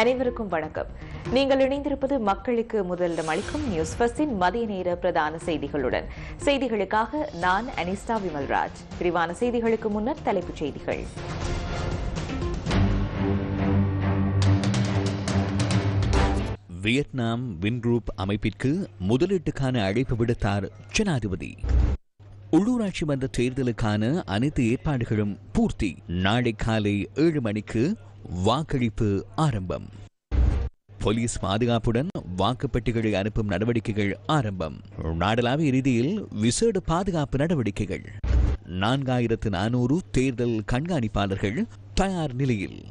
அனைவருக்கும் வணக்கம். நீங்கள் இணைந்திருப்பது மக்களுக்கு முதலிடம் அளிக்கும் நியூஸ் பஸ்டின் மதிய நேர பிரதான செய்திகளுடன். செய்திகளுக்காக நான் அனிஸ்டா விமல்ராஜ். விரிவான செய்திகளுக்கு முன்னர் தலைப்புச் செய்திகள். வியட்நாம் வின்ரூப் அமைப்பிற்கு முதலீட்டுக்கான அழைப்பு விடுத்தார் ஜனாதிபதி. உள்ளூராட்சி மன்ற தேர்தலுக்கான அனைத்து ஏற்பாடுகளும் பூர்த்தி. நாளை காலை ஏழு மணிக்கு வாக்களிப்பு ஆரம்பம். போலீஸ் பாதுகாப்புடன் வாக்குப்பெட்டிகளை அனுப்பும் நடவடிக்கைகள் ஆரம்பம். நாடளாவிய ரீதியில் விசேட பாதுகாப்பு நடவடிக்கைகள். நான்காயிரத்து நானூறு தேர்தல் கண்காணிப்பாளர்கள் தயார் நிலையில்.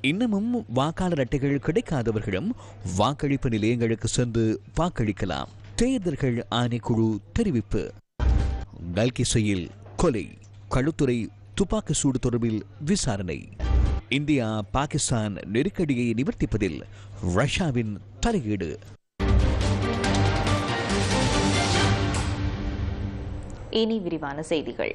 இன்னமும் வாக்காளர் அட்டைகள் கிடைக்காதவர்களும் வாக்களிப்பு நிலையங்களுக்கு சென்று வாக்களிக்கலாம். தேர்தல்கள் ஆணைக்குழு தெரிவிப்பு. கல்கிசையில் கொலை களுத்துறை துப்பாக்கி சூடு தொடர்பில் விசாரணை. இந்தியா பாகிஸ்தான் நெருக்கடியை நிவர்த்திப்பதில் ரஷ்யாவின் தலையீடு. இனி விரிவான செய்திகள்.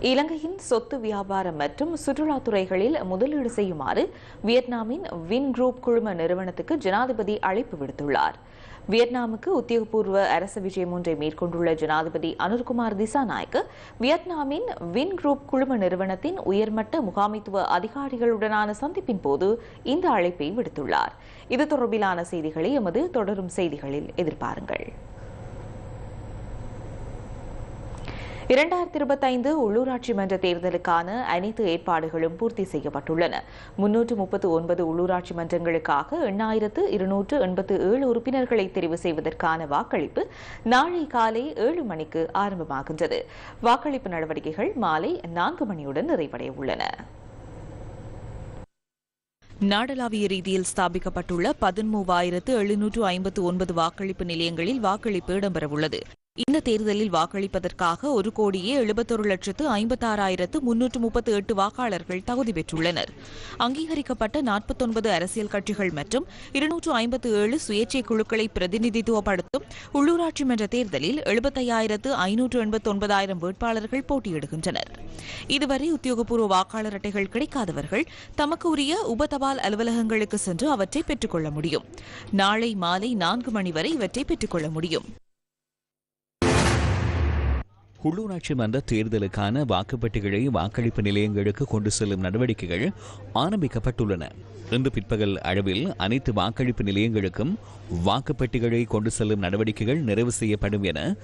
இலங்கையின் சொத்து வியாபாரம் மற்றும் சுற்றுலாத்துறைகளில் முதலீடு செய்யுமாறு வியட்நாமின் வின் குரூப் குழும நிறுவனத்துக்கு ஜனாதிபதி அழைப்பு விடுத்துள்ளார். வியட்நாமுக்கு உத்தியோகபூர்வ அரசு விஜயம் ஒன்றை மேற்கொண்டுள்ள ஜனாதிபதி அனுர்குமார் திசாநாயக்கு வியட்நாமின் வின் குரூப் குழும நிறுவனத்தின் உயர்மட்ட முகாமைத்துவ அதிகாரிகளுடனான சந்திப்பின் போது இந்த அழைப்பை விடுத்துள்ளார். இது தொடர்பிலான செய்திகளை எமது தொடரும் செய்திகளில் எதிர்பாருங்கள். இரண்டாயிரத்தி இருபத்தைந்து உள்ளூராட்சி மன்ற தேர்தலுக்கான அனைத்து ஏற்பாடுகளும் பூர்த்தி செய்யப்பட்டுள்ளன. முன்னூற்று முப்பத்து ஒன்பது உள்ளூராட்சி மன்றங்களுக்காக எண்ணாயிரத்து இருநூற்று எண்பத்து ஏழு உறுப்பினர்களை தெரிவு செய்வதற்கான வாக்களிப்பு நாளை காலை ஏழு மணிக்கு ஆரம்பமாகின்றது. வாக்களிப்பு நடவடிக்கைகள் மாலை நான்கு மணியுடன் நிறைவடைய உள்ளன. நாடளாவிய ரீதியில் ஸ்தாபிக்கப்பட்டுள்ள பதிமூவாயிரத்து எழுநூற்று ஐம்பத்து ஒன்பது வாக்களிப்பு நிலையங்களில் வாக்களிப்பு இடம்பெறவுள்ளது. இந்த தேர்தலில் வாக்களிப்பதற்காக ஒரு கோடியே எழுபத்தொரு லட்சத்து ஐம்பத்தாறாயிரத்து முன்னூற்று முப்பத்து எட்டு வாக்காளர்கள் தகுதி பெற்றுள்ளனர். அங்கீகரிக்கப்பட்ட நாற்பத்தொன்பது அரசியல் கட்சிகள் மற்றும் இருநூற்று ஐம்பத்து ஏழு சுயேட்சை குழுக்களை பிரதிநிதித்துவப்படுத்தும் உள்ளூராட்சி மன்ற தேர்தலில் எழுபத்தையாயிரத்து ஐநூற்று எண்பத்தொன்பதாயிரம் வேட்பாளர்கள் போட்டியிடுகின்றனர். இதுவரை உத்தியோகபூர்வ வாக்காளர் அட்டைகள் கிடைக்காதவர்கள் தமக்கு உரிய உபதபால் அலுவலகங்களுக்கு சென்று அவற்றை பெற்றுக்கொள்ள முடியும். நாளை மாலை நான்கு மணி வரை இவற்றை பெற்றுக்கொள்ள முடியும். உள்ளூராட்சி மன்ற தேர்தலுக்கான வாக்குப்பெட்டிகளை வாக்களிப்பு நிலையங்களுக்கு கொண்டு செல்லும் நடவடிக்கைகள் ஆரம்பிக்கப்பட்டுள்ளன. இன்று பிற்பகல் அளவில் அனைத்து வாக்களிப்பு நிலையங்களுக்கும் வாக்குப்பெட்டிகளை கொண்டு செல்லும் நடவடிக்கைகள் நிறைவு செய்யப்படும் என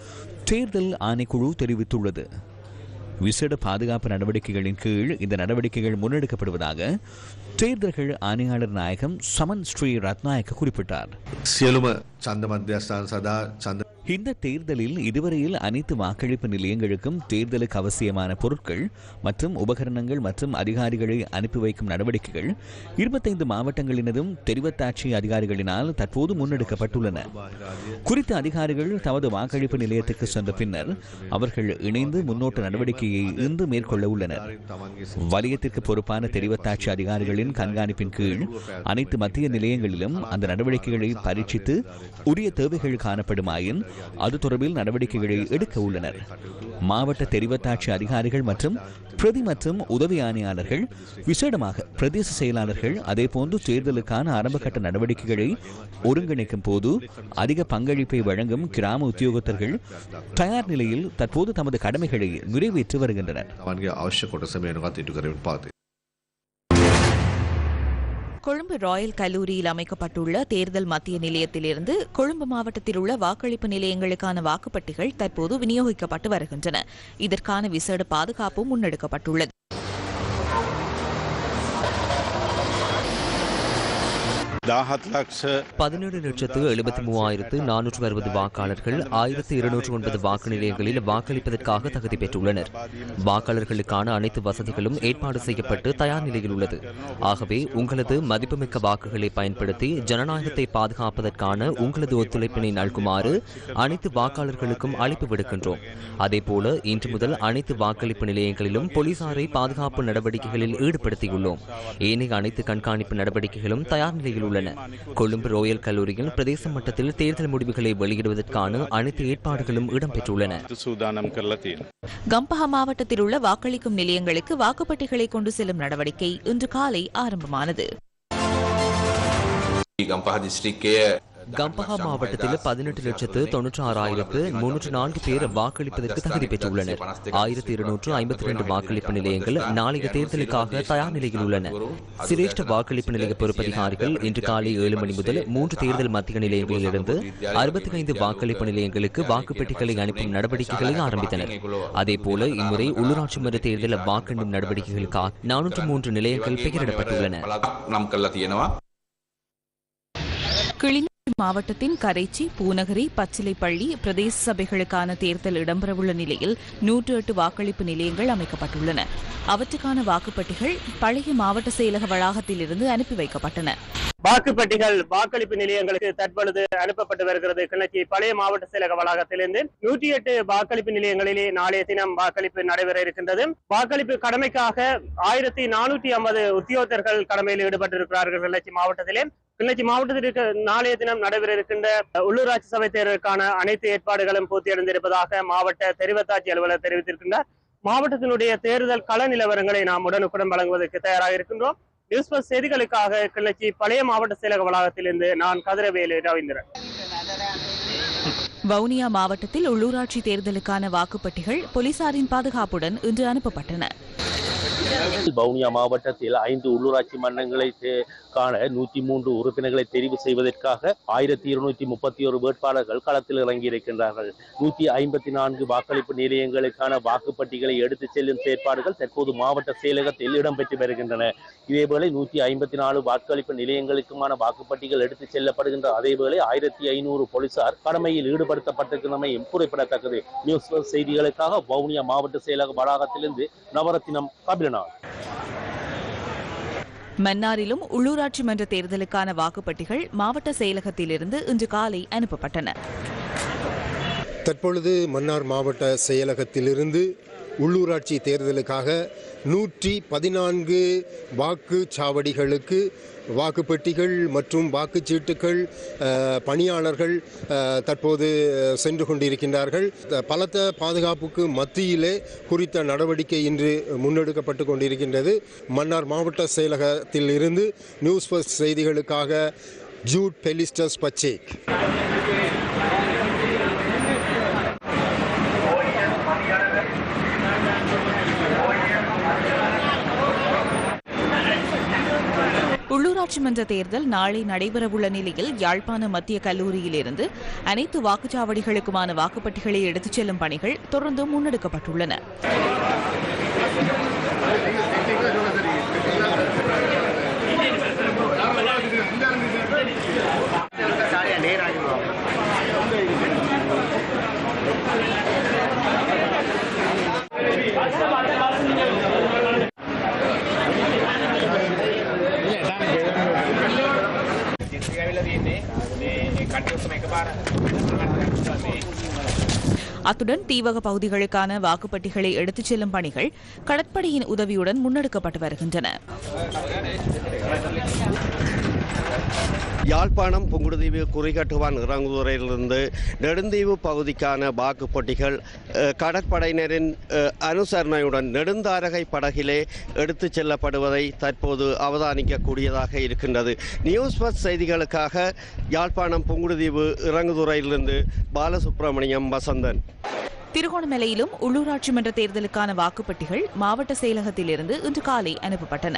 தேர்தல் ஆணைக்குழு தெரிவித்துள்ளது. விசேட பாதுகாப்பு நடவடிக்கைகளின் கீழ் இந்த நடவடிக்கைகள் முன்னெடுக்கப்படுவதாக தேர்தல்கள் ஆணையாளர் நாயகம் சமன் ஸ்ரீ ரத்நாயக்க குறிப்பிட்டார். இந்த தேர்தலில் இதுவரையில் அனைத்து வாக்களிப்பு நிலையங்களுக்கும் தேர்தலுக்கு அவசியமான பொருட்கள் மற்றும் உபகரணங்கள் மற்றும் அதிகாரிகளை அனுப்பி வைக்கும் நடவடிக்கைகள் இருபத்தைந்து மாவட்டங்களினதும் தெரிவத்தாட்சி அதிகாரிகளினால் தற்போது முன்னெடுக்கப்பட்டுள்ளன. குறித்த அதிகாரிகள் தமது வாக்களிப்பு நிலையத்துக்கு சென்ற பின்னர் அவர்கள் இணைந்து முன்னோட்ட நடவடிக்கையை இன்று மேற்கொள்ள உள்ளனர். வலயத்திற்கு பொறுப்பான தெரிவத்தாட்சி அதிகாரிகளின் கண்காணிப்பின் கீழ் அனைத்து மத்திய நிலையங்களிலும் அந்த நடவடிக்கைகளை பரீட்சித்து உரிய தேவைகள் காணப்படுமாயின் அது தொடர்பில் நடவடிக்கைகளை எடுக்க உள்ளனர். மாவட்ட தெரிவத்தாட்சி அதிகாரிகள் மற்றும் பிரதி மற்றும் உதவி ஆணையாளர்கள் விசேடமாக பிரதேச செயலாளர்கள் அதேபோன்று தேர்தலுக்கான ஆரம்பகட்ட நடவடிக்கைகளை ஒருங்கிணைக்கும் போது அதிக பங்களிப்பை வழங்கும் கிராம உத்தியோகத்தர்கள் தயார் நிலையில் தற்போது தமது கடமைகளை நிறைவேற்றி வருகின்றனர். கொழும்பு ராயல் கல்லூரியில் அமைக்கப்பட்டுள்ள தேர்தல் மத்திய நிலையத்திலிருந்து கொழும்பு மாவட்டத்தில் உள்ள வாக்களிப்பு நிலையங்களுக்கான வாக்குப்பட்டிகள் தற்போது விநியோகிக்கப்பட்டு வருகின்றன. இதற்கான விசேட பாதுகாப்பும் முன்னெடுக்கப்பட்டுள்ளது. பதினேழு லட்சத்து எழுபத்தி மூவாயிரத்து நானூற்று அறுபது வாக்காளர்கள் ஆயிரத்து இருநூற்று ஒன்பது வாக்கு நிலையங்களில் வாக்களிப்பதற்காக தகுதி பெற்றுள்ளனர். வாக்காளர்களுக்கான அனைத்து வசதிகளும் ஏற்பாடு செய்யப்பட்டு தயார் நிலையில் உள்ளது. ஆகவே உங்களது மதிப்புமிக்க வாக்குகளை பயன்படுத்தி ஜனநாயகத்தை பாதுகாப்பதற்கான உங்களது ஒத்துழைப்பினை நல்குமாறு அனைத்து வாக்காளர்களுக்கும் அழைப்பு விடுக்கின்றோம். அதேபோல இன்று முதல் அனைத்து வாக்களிப்பு நிலையங்களிலும் போலீசாரை பாதுகாப்பு நடவடிக்கைகளில் ஈடுபடுத்தியுள்ளோம். ஏனைய அனைத்து கண்காணிப்பு நடவடிக்கைகளும் தயார் நிலையில் செய்துள்ளன கொழும்பு ரோயல் கல்லூரியில் பிரதேச மட்டத்தில் தேர்தல் முடிவுகளை வெளியிடுவதற்கான அனைத்து ஏற்பாடுகளும் இடம்பெற்றுள்ளன. கம்பஹா மாவட்டத்தில் உள்ள வாக்களிக்கும் நிலையங்களுக்கு வாக்குப்பட்டிகளை கொண்டு செல்லும் நடவடிக்கை இன்று காலை ஆரம்பமானது. கம்பஹா டிஸ்ட்ரிக்டே கம்பஹா மாவட்டத்தில் பதினெட்டு லட்சத்து தொன்னூற்றி ஆறாயிரத்து முன்னூற்று நான்கு பேர் வாக்களிப்பதற்கு தகுதி பெற்றுள்ளனர். ஆயிரத்தி இருநூற்று ஐம்பத்தி ரெண்டு வாக்களிப்பு நிலையங்கள் நாளைய தேர்தலுக்காக தயார் நிலையில் உள்ளன. சிரேஷ்ட வாக்களிப்பு நிலைய பொறுப்பதிகாரிகள் இன்று காலை ஏழு மணி முதல் மூன்று தேர்தல் மத்திய நிலையங்களிலிருந்து அறுபத்தி ஐந்து வாக்களிப்பு நிலையங்களுக்கு வாக்குப்பெட்டிகளை அனுப்பும் நடவடிக்கைகளை ஆரம்பித்தனர். அதேபோல இம்முறை உள்ளூராட்சி மன்ற தேர்தல் வாக்கெண்ணும் நடவடிக்கைகளுக்காக நானூற்று மூன்று நிலையங்கள் பெயரிடப்பட்டுள்ளன. மாவட்டத்தின் கரைச்சி பூநகரி பச்சிலைப்பள்ளி பிரதேச சபைகளுக்கான தேர்தல் இடம்பெறவுள்ள நிலையில் நூற்று எட்டு வாக்களிப்பு நிலையங்கள் அமைக்கப்பட்டுள்ளன. அவற்றுக்கான வாக்குப்பட்டிகள் பழைய மாவட்ட செயலக வளாகத்திலிருந்து அனுப்பி வைக்கப்பட்டன. வாக்குப்பெட்டிகள் வாக்களிப்பு நிலையங்களுக்கு தற்பொழுது அனுப்பப்பட்டு வருகிறது. கிளர்ச்சி பழைய மாவட்ட செயலக வளாகத்திலிருந்து நூற்றி எட்டு வாக்களிப்பு நிலையங்களிலே நாளைய தினம் வாக்களிப்பு நடைபெற இருக்கின்றது. வாக்களிப்பு கடமைக்காக ஆயிரத்தி நானூற்றி ஐம்பது உத்தியோகத்தர்கள் கடமையில் ஈடுபட்டிருக்கிறார்கள் கிளர்ச்சி மாவட்டத்திலே. கிளச்சி மாவட்டத்திற்கு நாளைய தினம் நடைபெற இருக்கின்ற உள்ளூராட்சி சபை தேர்தலுக்கான அனைத்து ஏற்பாடுகளும் பூர்த்தியடைந்திருப்பதாக மாவட்ட தெரிவத்தாட்சி அலுவலர் தெரிவித்திருக்கின்றார். மாவட்டத்தினுடைய தேர்தல் கள நிலவரங்களை நாம் உடனுக்குடன் வழங்குவதற்கு தயாராக இருக்கின்றோம். நியூஸ் பஸ் செய்திகளுக்காக கிளர்ச்சி பழைய மாவட்ட செயலக வளாகத்திலிருந்து நான் கதிரவேலு ரவீந்திரன். வவுனியா மாவட்டத்தில் உள்ளூராட்சி தேர்தலுக்கான வாக்குப்பட்டிகள் போலீசாரின் பாதுகாப்புடன் இன்று அனுப்பப்பட்டன. வவுனியா மாவட்டத்தில் ஐந்து உள்ளூராட்சி மன்றங்களை தே- காண நூற்றி மூன்று உறுப்பினர்களை தெரிவு செய்வதற்காக ஆயிரத்தி இருநூற்றி முப்பத்தி ஒரு வேட்பாளர்கள் களத்தில் இறங்கியிருக்கின்றார்கள் நூற்றி ஐம்பத்தி நான்கு வாக்களிப்பு நிலையங்களுக்கான வாக்குப்பட்டிகளை எடுத்துச் செல்லும் செயற்பாடுகள் தற்போது மாவட்ட செயலகத்தில் இடம்பெற்று வருகின்றன. இதேவேளை நூற்றி ஐம்பத்தி நாலு வாக்களிப்பு நிலையங்களுக்குமான வாக்குப்பட்டிகள் எடுத்துச் செல்லப்படுகின்ற அதேவேளை ஆயிரத்தி ஐநூறு போலீசார் கடமையில் ஈடுபடுத்தப்பட்டிருக்கிறமையும் குறிப்பிடத்தக்கது. நியூஸ் செய்திகளுக்காக வவுனியா மாவட்ட செயலக வளாகத்திலிருந்து நவரத்தினம் கபிலநாத். மன்னாரிலும் உள்ளூராட்சி மன்ற தேர்தலுக்கான வாக்குப்பட்டிகள் மாவட்ட செயலகத்திலிருந்து இன்று காலை அனுப்பப்பட்டன. தற்பொழுது மன்னார் மாவட்ட செயலகத்திலிருந்து உள்ளூராட்சி தேர்தலுக்காக நூற்றி பதினான்கு வாக்குச்சாவடிகளுக்கு வாக்குப்பெட்டிகள் மற்றும் வாக்குச்சீட்டுகள் பணியாளர்கள் தற்போது சென்று கொண்டிருக்கின்றார்கள். பலத்த பாதுகாப்புக்கு மத்தியிலே குறித்த நடவடிக்கை இன்று முன்னெடுக்கப்பட்டு கொண்டிருக்கின்றது. மன்னார் மாவட்ட செயலகத்தில் இருந்து நியூஸ் ஃபர்ஸ்ட் செய்திகளுக்காக ஜூட் பெலிஸ்டஸ் பச்சேக். உள்ளூராட்சி மன்ற தேர்தல் நாளை நடைபெறவுள்ள நிலையில் யாழ்ப்பாண மத்திய கல்லூரியிலிருந்து அனைத்து வாக்குச்சாவடிகளுக்குமான வாக்குப்பட்டிகளை எடுத்துச் செல்லும் பணிகள் தொடர்ந்து முன்னெடுக்கப்பட்டுள்ளன. அத்துடன் தீவக பகுதிகளுக்கான வாக்குப்பட்டிகளை எடுத்துச் செல்லும் பணிகள் கடற்படையின் உதவியுடன் முன்னெடுக்கப்பட்டு வருகின்றன. யாழ்ப்பாணம் புங்குடுதீவு குறிகட்டுவான் இறங்குதுறையிலிருந்து நெடுந்தீவு பகுதிக்கான வாக்குப்பட்டிகள் பொட்டிகள் கடற்படையினரின் அனுசரணையுடன் நெடுந்தாரகை படகிலே எடுத்துச் செல்லப்படுவதை தற்போது அவதானிக்கக்கூடியதாக இருக்கின்றது. நியூஸ் பஸ் செய்திகளுக்காக யாழ்ப்பாணம் புங்குடுதீவு இறங்குதுறையிலிருந்து பாலசுப்ரமணியம் வசந்தன். திருகோணமலையிலும் உள்ளூராட்சி மன்ற தேர்தலுக்கான வாக்குப்பட்டிகள் மாவட்ட செயலகத்திலிருந்து இன்று காலை அனுப்பப்பட்டன.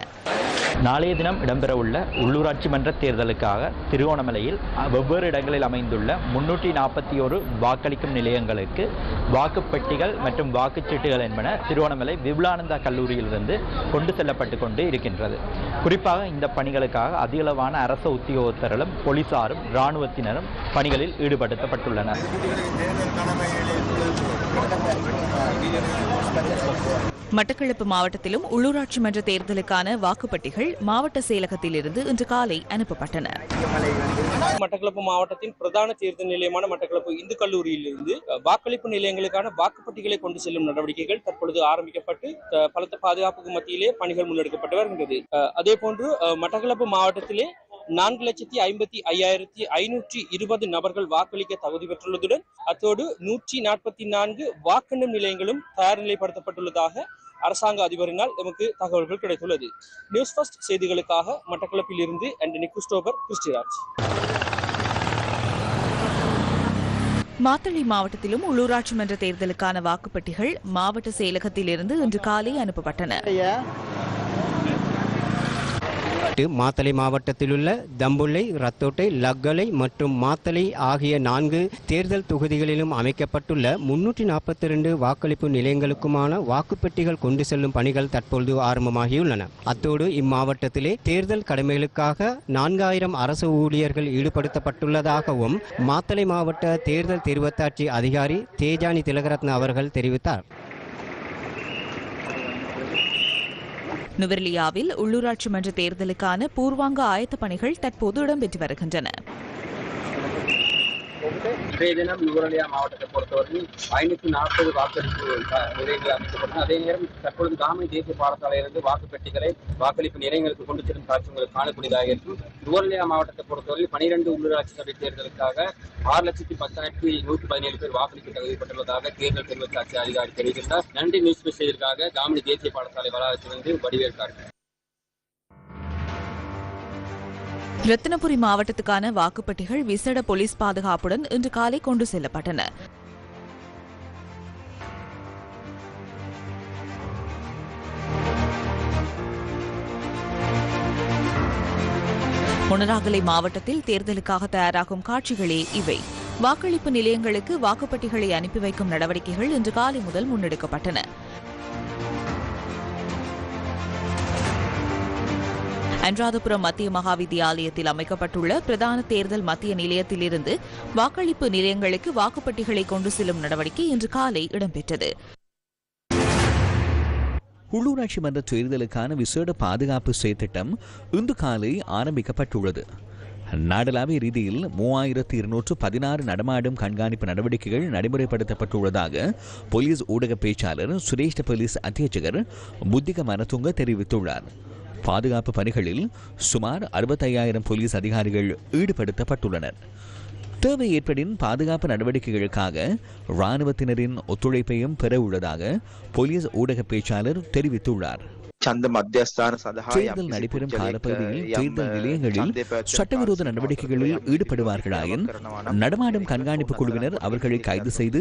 நாளைய தினம் இடம்பெறவுள்ள உள்ளூராட்சி மன்ற தேர்தலுக்காக திருகோணமலையில் வெவ்வேறு இடங்களில் அமைந்துள்ள முன்னூற்றி நாற்பத்தி ஒரு வாக்களிக்கும் நிலையங்களுக்கு வாக்குப்பட்டிகள் மற்றும் வாக்குச்சீட்டுகள் என்பன திருவோணமலை விபுலானந்தா கல்லூரியிலிருந்து கொண்டு செல்லப்பட்டு கொண்டு இருக்கின்றது. குறிப்பாக இந்த பணிகளுக்காக அதிகளவான அரச உத்தியோகத்தர்களும் போலீசாரும் இராணுவத்தினரும் பணிகளில் ஈடுபடுத்தப்பட்டுள்ளனர். மட்டக்களப்பு மாவட்டத்திலும் உள்ளூராட்சி மன்ற தேர்தலுக்கான வாக்குப்பட்டிகள் மாவட்ட செயலகத்திலிருந்து இன்று காலை அனுப்பப்பட்டன. மட்டக்களப்பு மாவட்டத்தின் பிரதான தேர்தல் நிலையமான மட்டக்களப்பு இந்து கல்லூரியிலிருந்து வாக்களிப்பு நிலையங்களுக்கான வாக்குப்பட்டிகளை கொண்டு செல்லும் நடவடிக்கைகள் தற்பொழுது ஆரம்பிக்கப்பட்டு பலத்த பாதுகாப்புக்கு மத்தியிலே பணிகள் முன்னெடுக்கப்பட்டு வருகின்றது. அஹ், அதே போன்று மட்டக்களப்பு மாவட்டத்திலே நான்கு லட்சத்தி ஐம்பத்தி ஐயாயிரத்தி ஐநூற்றி இருபது நபர்கள் வாக்களிக்க தகுதி பெற்றுள்ளதுடன் அத்தோடு நூற்றி நாற்பத்தி நான்கு வாக்கெண்ணும் நிலையங்களும் தயார் நிலைப்படுத்தப்பட்டுள்ளதாக அரசாங்க அதிபரினால் நமக்கு தகவல்கள் கிடைத்துள்ளது. நியூஸ் ஃபர்ஸ்ட் செய்திகளுக்காக மட்டக்களப்பில் இருந்து ஆண்டனி கிறிஸ்டோபர் கிறிஸ்டிராஜ். மாத்தளை மாவட்டத்திலும் உள்ளூராட்சி மன்ற தேர்தலுக்கான வாக்குப்பட்டிகள் மாவட்ட செயலகத்திலிருந்து இன்று காலை அனுப்பப்பட்டன. மாத்தளை மாவட்டத்திலுள்ள தம்புள்ளை ரத்தோட்டை லக்கலை மற்றும் மாத்தளை ஆகிய நான்கு தேர்தல் தொகுதிகளிலும் அமைக்கப்பட்டுள்ள முன்னூற்றி நாற்பத்தி ரெண்டு வாக்களிப்பு நிலையங்களுக்குமான வாக்குப்பெட்டிகள் கொண்டு செல்லும் பணிகள் தற்பொழுது ஆரம்பமாகியுள்ளன. அத்தோடு இம்மாவட்டத்திலே தேர்தல் கடமைகளுக்காக நான்காயிரம் அரசு ஊழியர்கள் ஈடுபடுத்தப்பட்டுள்ளதாகவும் மாத்தளை மாவட்ட தேர்தல் தெரிவத்தாட்சி அதிகாரி தேஜானி திலகரத்ன அவர்கள் தெரிவித்தார். நுவர்லியாவில் உள்ளூராட்சி மன்ற தேர்தலுக்கான பூர்வாங்க ஆயத்த பணிகள் தற்போது இடம்பெற்று வருகின்றன. இன்றைய தினம் நுவரலியா மாவட்டத்தை பொறுத்தவரையில் ஐநூற்றி நாற்பது வாக்களிப்பு நிலையங்கள் அமைக்கப்பட்டன அதே நேரம் தற்பொழுது காமி தேசிய பாடசாலையிலிருந்து வாக்குப்பெட்டிகளை வாக்களிப்பு நிலையங்களுக்கு கொண்டு செல்லும் காட்சி உங்களுக்கு காணக்கூடியதாக இருக்கும். நுவரலியா மாவட்டத்தை பொறுத்தவரையில் பனிரெண்டு உள்ளூராட்சி சபை தேர்தலுக்காக ஆறு லட்சத்தி பத்தாயிரத்தி நூற்றி பதினேழு பேர் வாக்களிக்க தகுதிப்பட்டுள்ளதாக தேர்தல் தெரிவித்தாட்சி அதிகாரி தெரிவிக்கின்றார் நன்றி நியூஸ் செய்திற்காக காமினி தேசிய பாடசாலை வளாகத்திலிருந்து வடிவேற்கார்கள் ரத்தினபுரி மாவட்டத்துக்கான வாக்குப்பட்டிகள் விசேட போலீஸ் பாதுகாப்புடன் இன்று காலை கொண்டு செல்லப்பட்டன. முனராகலை மாவட்டத்தில் தேர்தலுக்காக தயாராகும் காட்சிகளே இவை. வாக்களிப்பு நிலையங்களுக்கு வாக்குப்பட்டிகளை அனுப்பி வைக்கும் நடவடிக்கைகள் இன்று காலை முதல் முன்னெடுக்கப்பட்டன. அன்றாதபுரம் மத்திய மகாவித்தியாலயத்தில் அமைக்கப்பட்டுள்ள பிரதான தேர்தல் மத்திய நிலையத்திலிருந்து வாக்களிப்பு நிலையங்களுக்கு வாக்குப்பட்டிகளை கொண்டு செல்லும் நடவடிக்கை இன்று காலை இடம்பெற்றது. உள்ளூராட்சி மன்ற தேர்தலுக்கான விசேட பாதுகாப்பு செயற்திட்டம் இன்று காலை ஆரம்பிக்கப்பட்டுள்ளது. நாடளாவிய ரீதியில் மூவாயிரத்து இருநூற்று பதினாறு நடமாடும் கண்காணிப்பு நடவடிக்கைகள் நடைமுறைப்படுத்தப்பட்டுள்ளதாக போலீஸ் ஊடக பேச்சாளர் சுரேஷ்ட போலீஸ் அத்தியட்சகர் புத்திக மனதுங்க தெரிவித்துள்ளார். பாதுகாப்பு பணிகளில் சுமார் அறுபத்தையாயிரம் போலீஸ் அதிகாரிகள் ஈடுபடுத்தப்பட்டுள்ளனர். தேவை ஏற்படின் பாதுகாப்பு நடவடிக்கைகளுக்காக இராணுவத்தினரின் ஒத்துழைப்பையும் பெற உள்ளதாக போலீஸ் ஊடக பேச்சாளர் தெரிவித்துள்ளார். தேர்தல் நடைபெறும் காலப்பகுதியில் தேர்தல் நிலையங்களில் சட்டவிரோத நடவடிக்கைகளில் ஈடுபடுவார்களாயின் நடமாடும் கண்காணிப்பு குழுவினர் அவர்களை கைது செய்து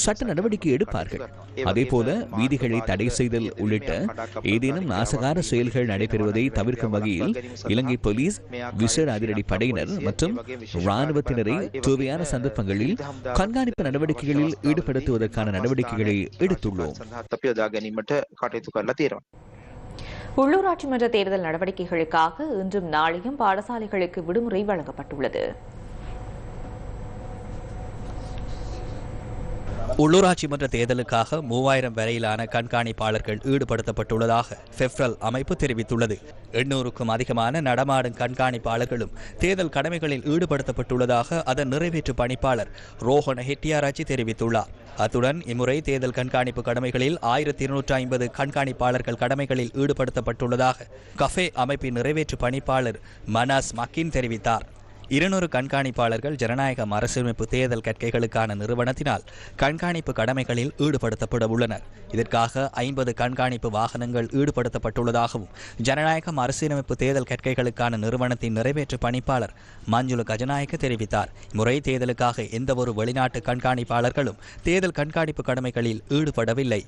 சட்ட நடவடிக்கை எடுப்பார்கள் அதேபோல வீதிகளை தடை செய்தல் உள்ளிட்ட ஏதேனும் நாசகார செயல்கள் நடைபெறுவதை தவிர்க்கும் வகையில் இலங்கை போலீஸ் விசேட அதிரடி படையினர் மற்றும் ராணுவத்தினரை தேவையான சந்தர்ப்பங்களில் கண்காணிப்பு நடவடிக்கைகளில் ஈடுபடுத்துவதற்கான நடவடிக்கைகளை எடுத்துள்ளோம் உள்ளூராட்சி மன்ற தேர்தல் நடவடிக்கைகளுக்காக இன்றும் நாளையும் பாடசாலைகளுக்கு விடுமுறை வழங்கப்பட்டுள்ளது. உள்ளூராட்சி மன்ற தேர்தலுக்காக மூவாயிரம் வரையிலான கண்காணிப்பாளர்கள் ஈடுபடுத்தப்பட்டுள்ளதாக பெப்ரல் அமைப்பு தெரிவித்துள்ளது. எண்ணூறுக்கும் அதிகமான நடமாடும் கண்காணிப்பாளர்களும் தேர்தல் கடமைகளில் ஈடுபடுத்தப்பட்டுள்ளதாக அதன் நிறைவேற்று பணிப்பாளர் ரோஹன ஹெட்டியாராச்சி தெரிவித்துள்ளார். அத்துடன் இம்முறை தேர்தல் கண்காணிப்பு கடமைகளில் ஆயிரத்தி இருநூற்றி ஐம்பது கண்காணிப்பாளர்கள் கடமைகளில் ஈடுபடுத்தப்பட்டுள்ளதாக கஃபே அமைப்பின் நிறைவேற்று பணிப்பாளர் மனாஸ் மக்கின் தெரிவித்தார். இருநூறு கண்காணிப்பாளர்கள் ஜனநாயக அரசியலமைப்பு தேர்தல் கற்கைகளுக்கான நிறுவனத்தினால் கண்காணிப்பு கடமைகளில் ஈடுபடுத்தப்பட உள்ளனர். இதற்காக ஐம்பது கண்காணிப்பு வாகனங்கள் ஈடுபடுத்தப்பட்டுள்ளதாகவும் ஜனநாயக அரசியலமைப்பு தேர்தல் கற்கைகளுக்கான நிறுவனத்தின் நிறைவேற்று பணிப்பாளர் மஞ்சுள கஜநாயக்க தெரிவித்தார். முறை தேர்தலுக்காக எந்தவொரு வெளிநாட்டு கண்காணிப்பாளர்களும் தேர்தல் கண்காணிப்பு கடமைகளில் ஈடுபடவில்லை.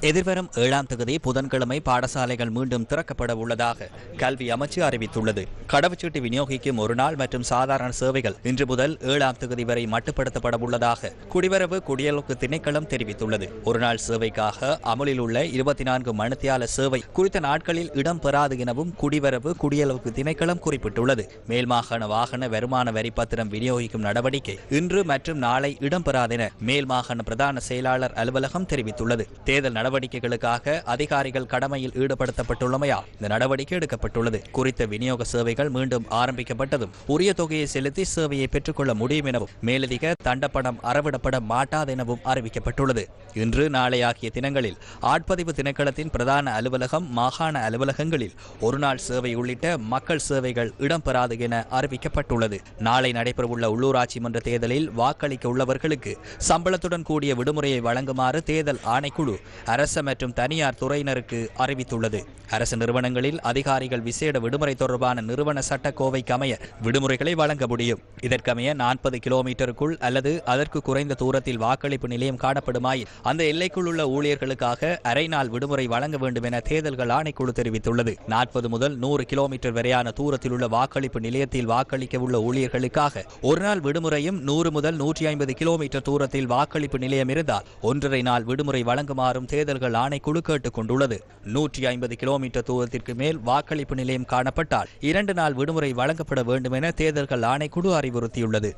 எதிர்வரும் ஏழாம் தேதி புதன்கிழமை பாடசாலைகள் மீண்டும் திறக்கப்பட உள்ளதாக கல்வி அமைச்சு அறிவித்துள்ளது. கடவுச்சீட்டு விநியோகிக்கும் ஒரு நாள் மற்றும் சாதாரண சேவைகள் இன்று முதல் ஏழாம் தேதி வரை மட்டுப்படுத்தப்பட உள்ளதாக குடிவரவு குடியலுக்கு திணைக்களம் தெரிவித்துள்ளது. ஒரு நாள் சேவைக்காக அமலில் உள்ள இருபத்தி நான்கு மணித்தியால சேவை குறித்த நாட்களில் இடம்பெறாது எனவும் குடிவரவு குடியலுக்கு திணைக்களம் குறிப்பிட்டுள்ளது. மேல் மாகாண வாகன வருமான வரி பத்திரம் விநியோகிக்கும் நடவடிக்கை இன்று மற்றும் நாளை இடம்பெறாதென மேல் மாகாண பிரதான செயலாளர் அலுவலகம் தெரிவித்துள்ளது. தேர்தல் நடவடிக்கைகளுக்காக அதிகாரிகள் கடமையில் ஈடுபடுத்தப்பட்டுள்ளமையால் இந்த நடவடிக்கை எடுக்கப்பட்டுள்ளது. குறித்த விநியோக சேவைகள் மீண்டும் ஆரம்பிக்கப்பட்டதும் உரிய தொகையை செலுத்தி சேவையை பெற்றுக்கொள்ள முடியும் எனவும் மேலதிக தண்டப்பணம் அறவிடப்பட மாட்டாது எனவும் அறிவிக்கப்பட்டுள்ளது. இன்று நாளை ஆகிய தினங்களில் ஆட்பதிவு திணைக்களத்தின் பிரதான அலுவலகம் மாகாண அலுவலகங்களில் ஒருநாள் சேவை உள்ளிட்ட மக்கள் சேவைகள் இடம்பெறாது என அறிவிக்கப்பட்டுள்ளது. நாளை நடைபெறவுள்ள உள்ளூராட்சி மன்ற தேர்தலில் வாக்களிக்க உள்ளவர்களுக்கு சம்பளத்துடன் கூடிய விடுமுறையை வழங்குமாறு தேர்தல் ஆணைக்குழு அரச மற்றும் தனியார் துறையினருக்கு அறிவித்துள்ளது. அரசு நிறுவனங்களில் அதிகாரிகள் விசேட விடுமுறை தொடர்பான நிறுவன சட்டக்கோவைக்கு அமைய விடுமுறைகளை வழங்க முடியும். இதற்கமைய நாற்பது கிலோமீட்டருக்குள் அல்லது அதற்கு குறைந்த தூரத்தில் வாக்களிப்பு நிலையம் காணப்படுமாயில் அந்த எல்லைக்குள் உள்ள ஊழியர்களுக்காக அரை நாள் விடுமுறை வழங்க வேண்டும் என தேர்தல்கள் ஆணைக்குழு தெரிவித்துள்ளது. நாற்பது முதல் நூறு கிலோமீட்டர் வரையான தூரத்தில் உள்ள வாக்களிப்பு நிலையத்தில் வாக்களிக்க உள்ள ஊழியர்களுக்காக ஒரு நாள் விடுமுறையும் நூறு முதல் நூற்றி ஐம்பது கிலோமீட்டர் தூரத்தில் வாக்களிப்பு நிலையம் இருந்தால் ஒன்றரை நாள் விடுமுறை வழங்குமாறும் தேர்தல் தேர்தல்கள் ஆணைக்குழு கேட்டுக் கொண்டுள்ளது. நூற்றி ஐம்பது கிலோமீட்டர் தூரத்திற்கு மேல் வாக்களிப்பு நிலையம் காணப்பட்டால் இரண்டு நாள் விடுமுறை வழங்கப்பட வேண்டும் என தேர்தல்கள் ஆணைக்குழு அறிவுறுத்தியுள்ளது.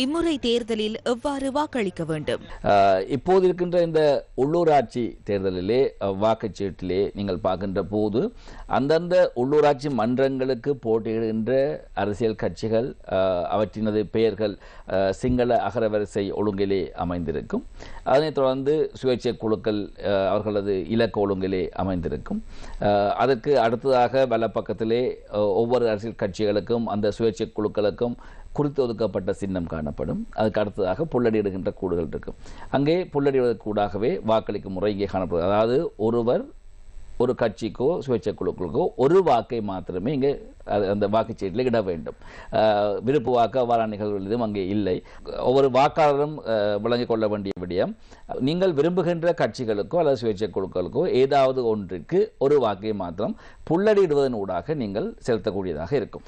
இம்முறை தேர்தலில் எவ்வாறு வாக்களிக்க வேண்டும்? இப்போது இருக்கின்ற இந்த உள்ளூராட்சி தேர்தலிலே வாக்குச்சீட்டிலே நீங்கள் பார்க்கின்ற போது அந்தந்த உள்ளூராட்சி மன்றங்களுக்கு போட்டியிடுகின்ற அரசியல் கட்சிகள் அவற்றினது பெயர்கள் சிங்கள அகரவரிசை ஒழுங்கிலே அமைந்திருக்கும். அதனைத் தொடர்ந்து சுயேட்சை குழுக்கள் அவர்களது இலக்கு ஒழுங்கிலே அமைந்திருக்கும். அதற்கு அடுத்ததாக வலப்பக்கத்திலே ஒவ்வொரு அரசியல் கட்சிகளுக்கும் அந்த சுயேட்சை குழுக்களுக்கும் குறித்து ஒதுக்கப்பட்ட சின்னம் காணப்படும். அதுக்கு அடுத்ததாக புல்லடியிடுகின்ற கூடுகள் இருக்கும் அங்கே புல்லடிவதற்கூடாகவே வாக்களிக்கும் முறை இங்கே காணப்படும் அதாவது ஒருவர் ஒரு கட்சிக்கோ சுயேட்சை குழுக்களுக்கோ ஒரு வாக்கை மாத்திரமே இங்கே அந்த வாக்குச்சீட்டில் இட வேண்டும். விருப்பு வாக்கு அவ்வாறான நிகழ்வுகள் எதுவும் அங்கே இல்லை. ஒவ்வொரு வாக்காளரும் விளங்கிக் கொள்ள வேண்டிய விடயம். நீங்கள் விரும்புகின்ற கட்சிகளுக்கோ அல்லது சுயேட்சை குழுக்களுக்கோ ஏதாவது ஒன்றுக்கு ஒரு வாக்கை மாத்திரம் புல்லடியிடுவதன் ஊடாக நீங்கள் செலுத்தக்கூடியதாக இருக்கும்.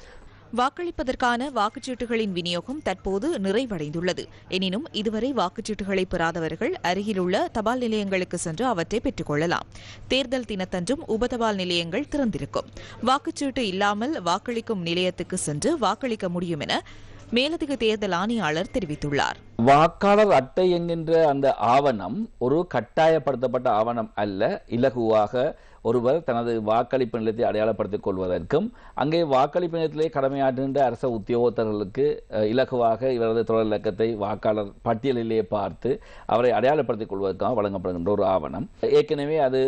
வாக்களிப்பதற்கான வாக்குச்சீட்டுகளின் விநியோகம் தற்போது நிறைவடைந்துள்ளது. எனினும் இதுவரை வாக்குச்சீட்டுகளை பெறாதவர்கள் அருகிலுள்ள தபால் நிலையங்களுக்கு சென்று அவற்றை பெற்றுக் கொள்ளலாம் தேர்தல் தினத்தன்றும் உபதபால் நிலையங்கள் திறந்திருக்கும். வாக்குச்சீட்டு இல்லாமல் வாக்களிக்கும் நிலையத்துக்கு சென்று வாக்களிக்க முடியும் என மேலதிக தேர்தல் ஆணையாளர் தெரிவித்துள்ளார். வாக்காளர் அட்டை என்கின்ற அந்த ஆவணம் ஒரு கட்டாயப்படுத்தப்பட்ட ஆவணம் அல்ல இலகுவாக ஒருவர் தனது வாக்களிப்பு நிலையத்தை அடையாளப்படுத்திக் கொள்வதற்கும் அங்கே வாக்களிப்பு நிலையத்திலே கடமையாற்றுகின்ற அரச உத்தியோகத்தர்களுக்கு இலகுவாக இவரது தொடர் இலக்கத்தை வாக்காளர் பட்டியலிலே பார்த்து அவரை அடையாளப்படுத்திக் கொள்வதற்காக வழங்கப்படுகின்ற ஒரு ஆவணம். ஏற்கனவே அது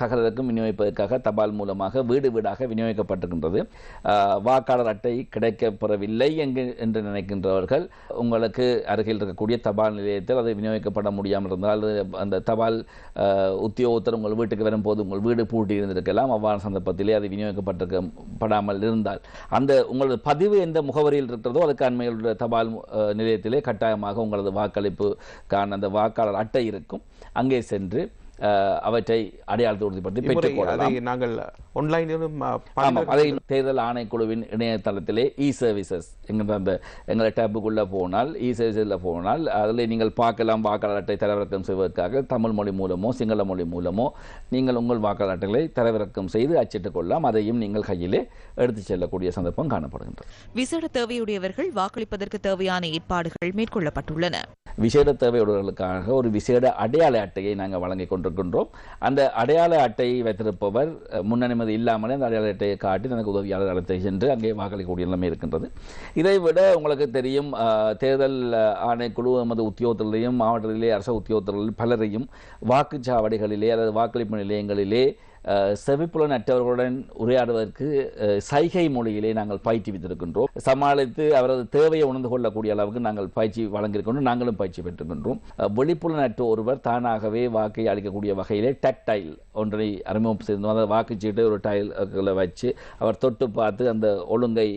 சகலருக்கும் விநியோகிப்பதற்காக தபால் மூலமாக வீடு வீடாக விநியோகிக்கப்பட்டிருக்கின்றது. வாக்காளர் அட்டை கிடைக்கப்பெறவில்லை என்கு- என்று நினைக்கின்றவர்கள் உங்களுக்கு அருகில் இருக்கக்கூடிய தபால் நிலையத்தில் அது விநியோகிக்கப்பட முடியாமல் இருந்தால் அது அந்த தபால் உத்தியோகத்தர் உங்கள் வீட்டுக்கு வரும்போது உங்கள் வீடு பூட்டி இருந்திருக்கலாம் அவ்வாறு சந்தர்ப்பத்திலே அது விநியோகிக்கப்பட்டிருக்கப்படாமல் இருந்தால். அந்த உங்களது பதிவு எந்த முகவரியில் இருக்கிறதோ அதுக்கு அண்மையுள்ள தபால் நிலையத்திலே கட்டாயமாக உங்களது வாக்களிப்புக்கான அந்த வாக்காளர் அட்டை இருக்கும். அங்கே சென்று அவற்றை அடையாளத்தை உறுதிப்படுத்தி இம்முறை பெற்றுக் கொள்ளலாம். அதை நாங்கள் ஆன்லைனிலும் ஆமாம். அதை தேர்தல் ஆணைக்குழுவின் இணையதளத்திலே இ சர்வீசஸ் என்கிற அந்த எங்களை டேப்புக்குள்ளே போனால் இ சர்வீஸில் போனால் அதில் நீங்கள் பார்க்கலாம் வாக்காளர் அட்டை தரவிறக்கம் செய்வதற்காக தமிழ் மொழி மூலமோ சிங்கள மொழி மூலமோ நீங்கள் உங்கள் வாக்காளர் அட்டைகளை தரவிறக்கம் செய்து அச்சிட்டுக் கொள்ளலாம். அதையும் நீங்கள் கையிலே எடுத்துச் செல்லக்கூடிய சந்தர்ப்பம் காணப்படுகின்றது. விசேட தேவையுடையவர்கள் வாக்களிப்பதற்கு தேவையான ஏற்பாடுகள் மேற்கொள்ளப்பட்டுள்ளன. விசேட தேவையுடையவர்களுக்காக ஒரு விசேட அடையாள அட்டையை நாங்கள் வழங்கிக் கொண்டிருக்கின்றோம். அந்த அடையாள அட்டையை வைத்திருப்பவர் முன்னனுமதி இல்லாமலே அந்த அடையாள அட்டையை காட்டி தனக்கு உதவியாளர் அழைத்து சென்று அங்கே வாக்களிக்கக்கூடிய நிலைமை இருக்கின்றது. இதை விட உங்களுக்கு தெரியும் தேர்தல் ஆணைக்குழு எமது உத்தியோகத்திலேயும் மாவட்டத்திலே அரசு உத்தியோகத்தர்கள் பலரையும் வாக்குச்சாவடிகளிலே அல்லது வாக்களிப்பு நிலையங்களிலே செவிப்புலன் அற்றவர்களுடன் உரையாடுவதற்கு சைகை மொழியிலே நாங்கள் பயிற்சி வைத்திருக்கின்றோம் சமாளித்து அவரது தேவையை உணர்ந்து கொள்ளக்கூடிய அளவுக்கு நாங்கள் பயிற்சி வழங்கியிருக்கின்றோம். நாங்களும் பயிற்சி பெற்றிருக்கின்றோம். வெளிப்புலன் அற்ற ஒருவர் தானாகவே வாக்கை அளிக்கக்கூடிய வகையிலே டக்டைல் ஒன்றை அறிமுகம் செய்திருந்தோம். அதாவது வாக்குச்சீட்டு ஒரு டைல் வச்சு அவர் தொட்டு பார்த்து அந்த ஒழுங்கை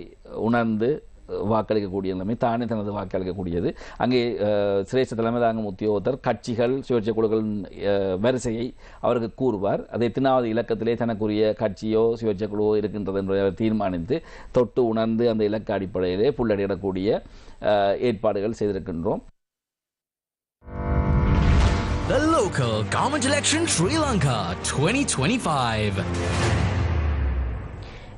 உணர்ந்து வாக்களிக்கக்கூடிய நிலைமை தானே தனது வாக்களிக்கக்கூடியது. அங்கே சிரேஷ்ட தலைமை தாங்கும் உத்தியோகத்தர் கட்சிகள் சுயேட்சை குழுக்களின் வரிசையை அவருக்கு கூறுவார். அதை எத்தனாவது இலக்கத்திலே தனக்குரிய கட்சியோ சுயேட்சை குழுவோ இருக்கின்றது என்பதை அவர் தீர்மானித்து தொட்டு உணர்ந்து அந்த இலக்க அடிப்படையிலே புள்ளடியிடக்கூடிய ஏற்பாடுகள் செய்திருக்கின்றோம். The local government election Sri Lanka 2025.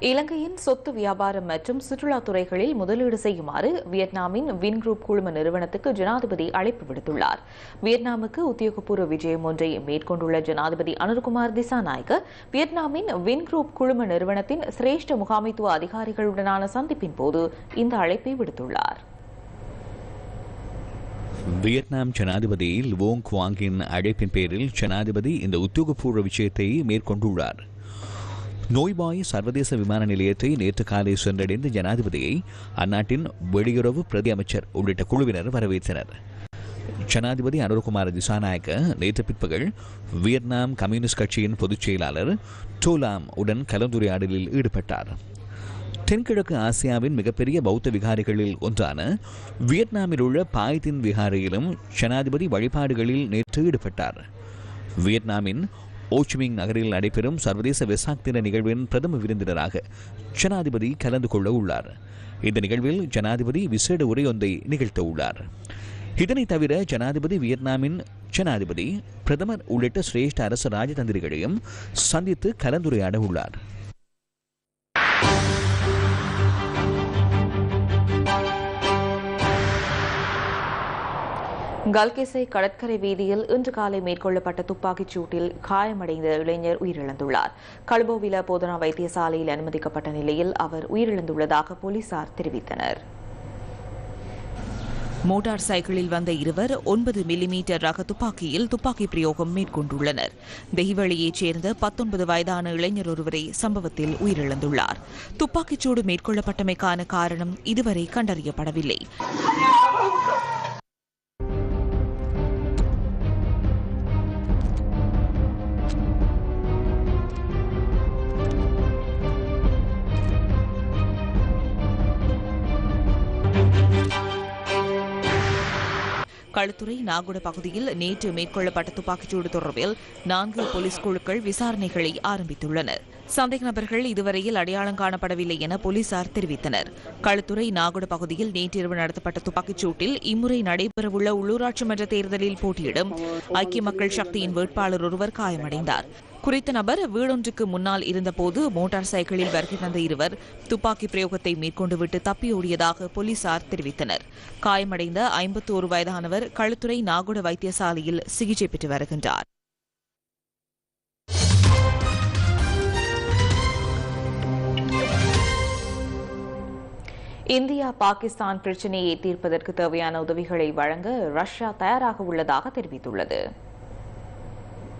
இலங்கையின் சொத்து வியாபாரம் மற்றும் சுற்றுலா துறைகளில் முதலீடு செய்யுமாறு வியட்நாமின் வின் குரூப் குழும நிறுவனத்துக்கு ஜனாதிபதி அழைப்பு விடுத்துள்ளார். வியட்நாமுக்கு உத்தியோகபூர்வ விஜயம் ஒன்றை மேற்கொண்டுள்ள ஜனாதிபதி அனுர்குமார் திசாநாயக்க வியட்நாமின் வின்குரூப் குழும நிறுவனத்தின் சிரேஷ்ட முகாமைத்துவ அதிகாரிகளுடனான சந்திப்பின் போது இந்த அழைப்பை விடுத்துள்ளார். வியட்நாம் ஜனாதிபதி லுவோங் குவாங்கின் அழைப்பின் பேரில் ஜனாதிபதி இந்த உத்தியோகபூர்வ விஷயத்தை மேற்கொண்டுள்ளார். நோய்வாய் சர்வதேச விமான நிலையத்தை நேற்று காலை சென்றடைந்த ஜனாதிபதியை அந்நாட்டின் வெளியுறவு பிரதி அமைச்சர் உள்ளிட்ட குழுவினர் வரவேற்றனர். ஜனாதிபதி அனுர்குமார் திசாநாயக்க நேற்று பிற்பகல் வியட்நாம் கம்யூனிஸ்ட் கட்சியின் பொதுச் செயலாளர் டோலாம் உடன் கலந்துரையாடலில் ஈடுபட்டார். தென்கிழக்கு ஆசியாவின் மிகப்பெரிய பௌத்த விகாரிகளில் ஒன்றான வியட்நாமில் உள்ள பாய்தின் விகாரியிலும் ஜனாதிபதி வழிபாடுகளில் நேற்று ஈடுபட்டார். வியட்நாமின் ஓச்மிங் நகரில் நடைபெறும் சர்வதேச வெசாக் தின நிகழ்வின் பிரதம விருந்தினராக ஜனாதிபதி கலந்து கொள்ள உள்ளார். இந்த நிகழ்வில் ஜனாதிபதி விசேட உரையொன்றை நிகழ்த்த உள்ளார். இதனை தவிர ஜனாதிபதி வியட்நாமின் ஜனாதிபதி பிரதமர் உள்ளிட்ட சிரேஷ்ட அரசு ராஜதந்திரிகளையும் சந்தித்து கலந்துரையாட உள்ளார். கல்கிசை கடற்கரை வீதியில் இன்று காலை மேற்கொள்ளப்பட்ட துப்பாக்கிச் சூட்டில் காயமடைந்த இளைஞர் உயிரிழந்துள்ளார். கல்போவில போதனா வைத்தியசாலையில் அனுமதிக்கப்பட்ட நிலையில் அவர் உயிரிழந்துள்ளதாக போலீசார் தெரிவித்தனர். மோட்டார் சைக்கிளில் வந்த இருவர் ஒன்பது மில்லிமீட்டர் ரக துப்பாக்கியில் துப்பாக்கி பிரயோகம் மேற்கொண்டுள்ளனர். தெய்வழியைச் சேர்ந்த பத்தொன்பது வயதான இளைஞர் ஒருவரை சம்பவத்தில் உயிரிழந்துள்ளார். துப்பாக்கிச்சூடு மேற்கொள்ளப்பட்டமைக்கான காரணம் இதுவரை கண்டறியப்படவில்லை. களுத்துறை நாகுட பகுதியில் நேற்று மேற்கொள்ளப்பட்ட துப்பாக்கிச்சூடு தொடர்பில் நான்கு போலீஸ் குழுக்கள் விசாரணைகளை ஆரம்பித்துள்ளனர். சந்தேக நபர்கள் இதுவரையில் அடையாளம் காணப்படவில்லை என போலீசார் தெரிவித்தனர். களுத்துறை நாகுட பகுதியில் நேற்றிரவு நடத்தப்பட்ட துப்பாக்கிச்சூட்டில் இம்முறை நடைபெறவுள்ள உள்ளூராட்சி மன்ற தேர்தலில் போட்டியிடும் ஐக்கிய மக்கள் சக்தியின் வேட்பாளர் ஒருவர் காயமடைந்தார். குறித்த நபர் வீடொன்றுக்கு முன்னால் இருந்தபோது மோட்டார் சைக்கிளில் வருகை தந்த இருவர் துப்பாக்கி பிரயோகத்தை மேற்கொண்டுவிட்டு தப்பியோடியதாக போலீசார் தெரிவித்தனர். காயமடைந்த ஐம்பத்தி ஒரு வயதானவர் களுத்துறை நாகுட வைத்தியசாலையில் சிகிச்சை பெற்று வருகின்றார். இந்தியா பாகிஸ்தான் பிரச்சினையை தீர்ப்பதற்கு தேவையான உதவிகளை வழங்க ரஷ்யா தயாராக உள்ளதாக தெரிவித்துள்ளது.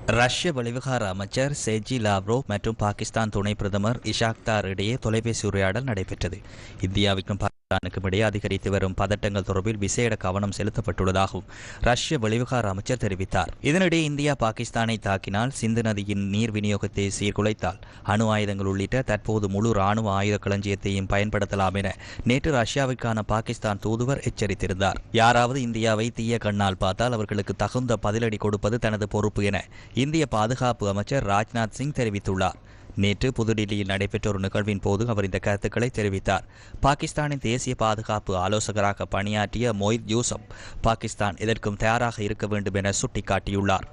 ரஷ்ய வெளிவிகார அமைச்சர் செஜி லாவ்ரோவ் மற்றும் பாகிஸ்தான் துணை பிரதமர் இஷாக்தார் இடையே தொலைபேசி உரையாடல் நடைபெற்றது. இந்தியாவிற்கும் பாகிஸ்தானுக்கும் இடையே அதிகரித்து வரும் பதட்டங்கள் தொடர்பில் விசேட கவனம் செலுத்தப்பட்டுள்ளதாகவும் ரஷ்ய வெளிவிகார அமைச்சர் தெரிவித்தார். இதனிடையே இந்தியா பாகிஸ்தானை தாக்கினால் சிந்து நதியின் நீர் விநியோகத்தை சீர்குலைத்தால் அணு ஆயுதங்கள் உள்ளிட்ட தற்போது முழு ராணுவ ஆயுத களஞ்சியத்தையும் பயன்படுத்தலாம் என நேற்று ரஷ்யாவுக்கான பாகிஸ்தான் தூதுவர் எச்சரித்திருந்தார். யாராவது இந்தியாவை தீய கண்ணால் பார்த்தால் அவர்களுக்கு தகுந்த பதிலடி கொடுப்பது தனது பொறுப்பு என இந்திய பாதுகாப்பு அமைச்சர் ராஜ்நாத் சிங் தெரிவித்துள்ளார். நேற்று புதுடில்லியில் நடைபெற்ற ஒரு நிகழ்வின் போது அவர் இந்த கருத்துக்களை தெரிவித்தார். பாகிஸ்தானின் தேசிய பாதுகாப்பு ஆலோசகராக பணியாற்றிய மொய்த் யூசப் பாகிஸ்தான் எதற்கும் தயாராக இருக்க வேண்டும் என சுட்டிக்காட்டியுள்ளார்.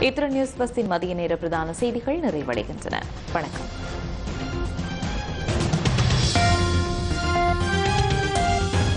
இத்திர நியூஸ் பஸ்டின் மதிய நேர பிரதான செய்திகள் நிறைவடைகின்றன. வணக்கம்.